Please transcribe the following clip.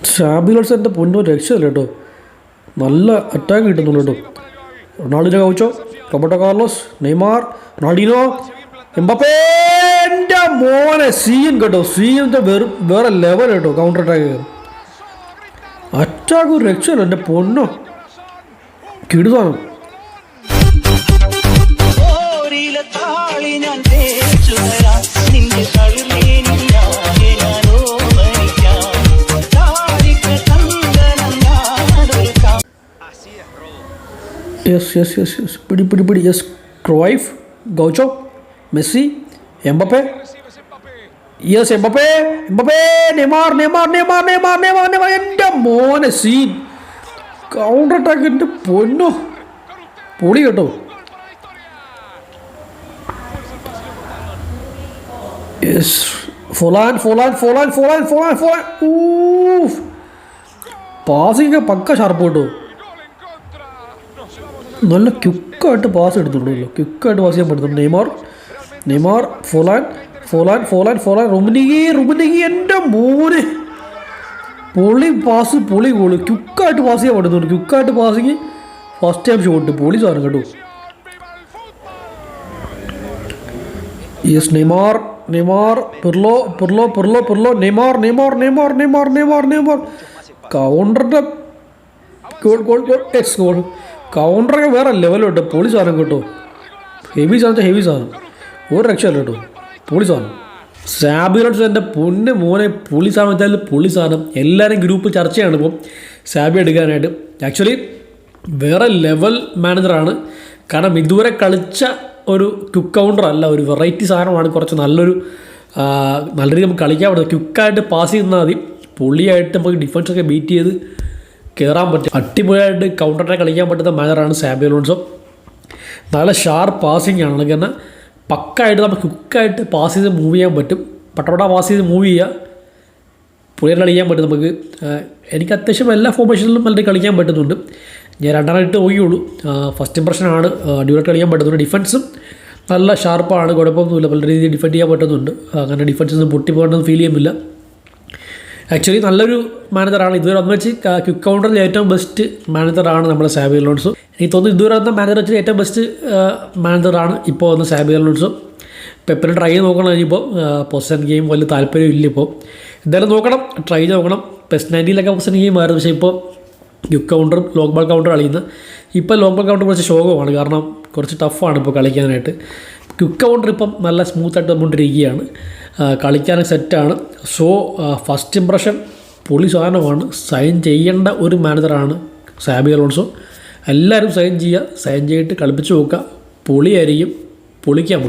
ഷാബിലോട്സ് എന്റെ പൊന്നോ രക്ഷയില്ല കേട്ടോ നല്ല അറ്റാക്ക് കിട്ടുന്നുള്ളൂ കേട്ടോ റൊണാൾഡിനെ Gaucho Roberto Carlos Neymar Ronaldinho Mbappe എന്റെ മോനെ സീൻ കേട്ടോ സീനിന്റെ വേറെ വേറെ ലെവൽ കേട്ടോ കൗണ്ടർ അറ്റാക്ക് അറ്റാക്ക് ഒരു രക്ഷയില്ല എന്റെ പൊന്നോ കിടുതാണ് നിന്റെ കളിമേനിയാകെ യെസ് യെസ് യെസ് യെസ് പിടി പിടി പിടി. Yes Cruyff Gaucho Messi Mbappe yes Mbappe Mbappe Neymar Neymar Neymar Neymar Neymar Neymar എന്റെ മോനെ സീൻ കൗണ്ടർ അറ്റാക്ക് എന്റെ പൊന്നോ. പൊളി കേട്ടോ. യെസ് ഫുലാൻ ഫുലാൻ ഫുലാൻ ഫുലാൻ ഫുലാൻ ഫുലാൻ ഊഫ് പാസിങ് പക്ക ഷാർപ്പ് കേട്ടോ. നല്ല ക്യുക്കായിട്ട് പാസ് എടുത്തിട്ടുണ്ടല്ലോ. ക്യുക്കായിട്ട് പാസ് ചെയ്യാൻ പറ്റുന്നുണ്ട് നെയ്മാർ നെയ്മാർ ഫോലാൻ ഫോലാൻ ഫോലാൻ ഫോലാൻ റുമിനിഗി റുമിനിഗി എന്റെ മോന്. പൊളി പാസ് പൊളി ഗോൾ ക്യുക്കായിട്ട് പാസ് ചെയ്യാൻ പറ്റുന്നുണ്ട് ക്യുക്കായിട്ട് പാസിങ് ഫസ്റ്റ് ടൈം ഷോട്ട് പൊളി സാധനം കേട്ടോ. Yes Neymar Neymar Pirlo Pirlo Pirlo Pirlo. Neymar Neymar Neymar Neymar Neymar Neymar. കൗണ്ടറിന്റെ goal goal goal yes goal കൗണ്ടറൊക്കെ വേറെ ലെവലുണ്ട് പൊളി സാധനം കേട്ടോ. ഹെവി സാധനം ഹെവി സാധനം. ഒരു രക്ഷയല്ല കേട്ടോ. പൊളി സാധനം. സാബിറോട്സ് എന്റെ പൊന്ന് മോനെ പുളി സാധനം വെച്ചാൽ പുളി സാധനം. എല്ലാവരും ഗ്രൂപ്പ് ചർച്ചയാണ് ഇപ്പം. സാബി എടുക്കാനായിട്ട്. ആക്ച്വലി വേറെ ലെവൽ മാനേജറാണ് കാരണം ഇതുവരെ കളിച്ച ഒരു ക്യുക്ക് കൗണ്ടർ അല്ല ഒരു വെറൈറ്റി സാധനമാണ്. കുറച്ച് നല്ലൊരു നല്ല രീതിയിൽ നമുക്ക് കളിക്കാൻ പറ്റുന്നത് ക്യുക്കായിട്ട് പാസ് ചെയ്യുന്നാൽ മതി. പുള്ളിയായിട്ട് നമുക്ക് ഡിഫൻസൊക്കെ ബീറ്റ് ചെയ്ത് കയറാൻ പറ്റും അടിപൊളിയായിട്ട് കൗണ്ടർ അറ്റാക്ക് കളിക്കാൻ പറ്റുന്ന മാനറാണ് സാബി അലോൺസോ. നല്ല ഷാർപ്പ് പാസിംഗ് ആണ് കാരണം പക്കായിട്ട് നമുക്ക് ക്വിക്കായിട്ട് പാസ് ചെയ്ത് മൂവ് ചെയ്യാൻ പറ്റും. പട്ടപട പാസ് ചെയ്ത് മൂവ് ചെയ്യുക. പുള്ളിയുടെ കളിക്കാൻ പറ്റും നമുക്ക്. എനിക്ക് അത്യാവശ്യം എല്ലാ ഫോർമേഷനിലും നല്ല കളിക്കാൻ പറ്റുന്നുണ്ട്. ഞാൻ രണ്ടാനായിട്ട് നോക്കിയുള്ളൂ. ഫസ്റ്റ് ഇമ്പ്രഷനാണ് ഡ്യൂറേറ്റ് കളിക്കാൻ പറ്റുന്നുണ്ട്. ഡിഫൻസും നല്ല ഷാർപ്പാണ് കുഴപ്പമൊന്നുമില്ല. പല രീതിയിൽ ഡിഫെൻഡ് ചെയ്യാൻ പറ്റുന്നുണ്ട്. അങ്ങനെ ഡിഫൻസിൽ നിന്ന് പൊട്ടി ഫീൽ ചെയ്യുന്നില്ല. ആക്ച്വലി നല്ലൊരു മാനേജറാണ് ഇതുവരെ ഒന്ന് വെച്ച് ക്വിക്ക് കൗണ്ടറിൽ ഏറ്റവും ബെസ്റ്റ് മാനേജറാണ് നമ്മുടെ സാബി ലോൺസും എനിക്ക് തോന്നുന്നു ഇതുവരെ വന്ന മാനേജർ വെച്ച് ഏറ്റവും ബെസ്റ്റ് മാനേജറാണ് ഇപ്പോൾ വന്ന സാബി അലോൺസും. ഇപ്പോൾ എപ്പോഴും ട്രൈ ചെയ്ത് നോക്കണം ഇനിയിപ്പോൾ പൊസിഷൻ ഗെയിം വലിയ താല്പര്യം ഇല്ല ഇപ്പോൾ എന്തായാലും നോക്കണം. ട്രൈ ചെയ്ത് നോക്കണം. പെസ്റ്റ് നയന്റീനിലൊക്കെ പൊസിഷൻ ഗെയിം ആയിരുന്നു. പക്ഷേ ഇപ്പോൾ ക്വിക്ക് കൗണ്ടറും ലോങ് ബോൾ കൗണ്ടറും കളിക്കുന്നത്. ഇപ്പോൾ ലോങ് ബോൾ കൗണ്ടർ കുറച്ച് ശോകമാണ്. കാരണം കുറച്ച് ടഫാണ് ഇപ്പോൾ കളിക്കാനായിട്ട്. ക്വിക്ക് കൗണ്ടർ ഇപ്പം നല്ല സ്മൂത്തായിട്ട് വന്നുകൊണ്ടിരിക്കുകയാണ്. കളിക്കാനും സെറ്റാണ് സോ ഫസ്റ്റ് ഇമ്പ്രഷൻ പൊളി സാധനമാണ്. സൈൻ ചെയ്യേണ്ട ഒരു മാനേജറാണ് സാബി അലോൺസോ. എല്ലാവരും സൈൻ ചെയ്യുക. സൈൻ ചെയ്തിട്ട് കളിപ്പിച്ച് നോക്കുക. പൊളിയായിരിക്കും പൊളിക്കാൻ